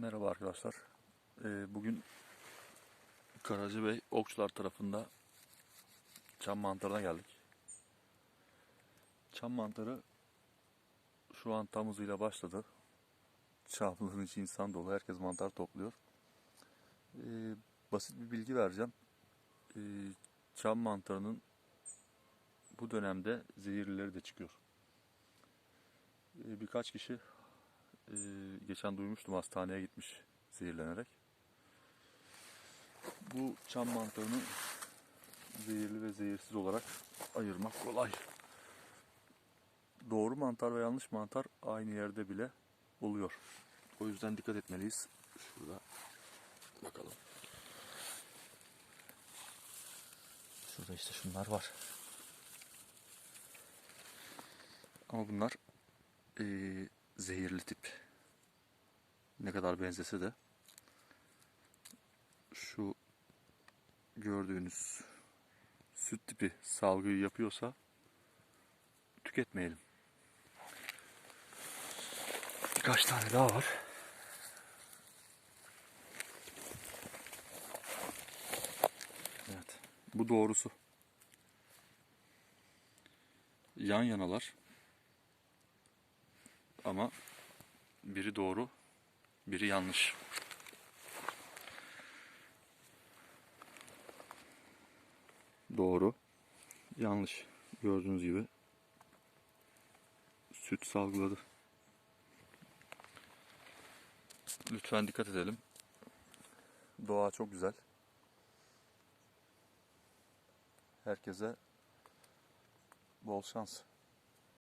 Merhaba arkadaşlar. Ee, bugün Karacabey Okçular tarafında çam mantarına geldik. Çam mantarı şu an tam hızıyla başladı. Çamlığın içi insan dolu. Herkes mantar topluyor. Ee, basit bir bilgi vereceğim. Ee, çam mantarının bu dönemde zehirlileri de çıkıyor. Ee, birkaç kişi ee, geçen duymuştum hastaneye gitmiş zehirlenerek. Bu çam mantarını zehirli ve zehirsiz olarak ayırmak kolay. Doğru mantar ve yanlış mantar aynı yerde bile oluyor. O yüzden dikkat etmeliyiz. Şurada bakalım. Şurada işte şunlar var. Ama bunlar eee, zehirli tip. Ne kadar benzese de şu gördüğünüz süt tipi salgıyı yapıyorsa tüketmeyelim. Birkaç tane daha var. Evet. Bu doğrusu. Yan yanalar. Ama biri doğru, biri yanlış. Doğru, yanlış. Gördüğünüz gibi süt salgıladı. Lütfen dikkat edelim. Doğa çok güzel. Herkese bol şans.